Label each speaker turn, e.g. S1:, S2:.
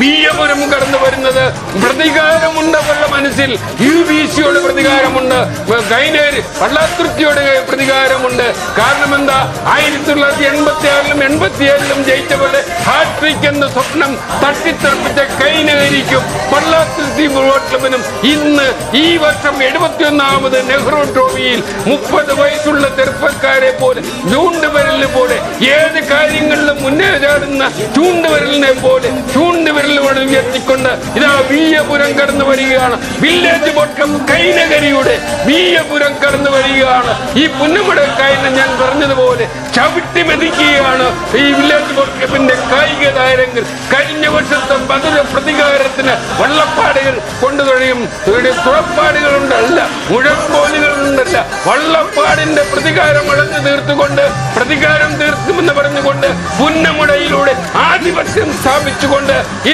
S1: വീയപുരം കടന്നു വരുന്നത് പ്രതികാരമുണ്ട് അവരുടെ മനസ്സിൽ. യു ബി സിയോട് പ്രതികാരമുണ്ട്. കൈനേര് പള്ളാത്തുർത്തിയോട് പ്രതികാരമുണ്ട്. കാരണം എന്താ ആയിരത്തി തൊള്ളായിരത്തി എൺപത്തി ആറിലും എൺപത്തി ഏഴിലും ജയിച്ചവരുടെ ഹാട്രിക് എന്ന സ്വപ്നം തട്ടിത്തെറിപ്പിച്ച പള്ളാത്തുർത്തി ക്ലബിനും ഇന്ന് ഈ വർഷം എഴുപത്തിയൊന്നാമത് നെഹ്റു ട്രോഫിയിൽ മുപ്പത് വയസ്സുള്ള ചെറുപ്പക്കാരെ പോലെ ചൂണ്ടുവിരലിനെ പോലെ ഏത് കാര്യങ്ങളിലും മുന്നേ ചാടുന്ന ചൂണ്ടുവിരലിനെ പോലെ ചൂണ്ടുവിരലോട് ഉയർത്തിക്കൊണ്ട് ഇതാ വീയപുരം കടന്നു വരികയാണ്. വില്ലേജ് ബോട്ടം കൈനകരിയുടെ വീയപുരം കടന്നു വരികയാണ്. ഈ പുന്നമുട കൈന ഞാൻ പറഞ്ഞതുപോലെ ചവിട്ടി മെതിക്കുകയാണ് ഈ വില്ലേജ് ബോട്ടപ്പിന്റെ കായിക താരങ്ങൾ കഴിഞ്ഞ വർഷത്തെ മധുര പ്രതികാരത്തിന് വള്ളപ്പാടുകൾ കൊണ്ടു കഴിയും ഇവിടെ തുറപ്പാടുകൾ ഉണ്ടല്ല മുഴപ്പോലുകൾ മുഴക്കോലുകളുണ്ടല്ല വള്ളപ്പാടിന്റെ പ്രതികാരം അളന്നു തീർത്തുകൊണ്ട് പ്രതികാരം തീർക്കുമെന്ന് പറഞ്ഞുകൊണ്ട് പുന്നമുടയിലൂടെ ആധിപത്യം സ്ഥാപിച്ചുകൊണ്ട്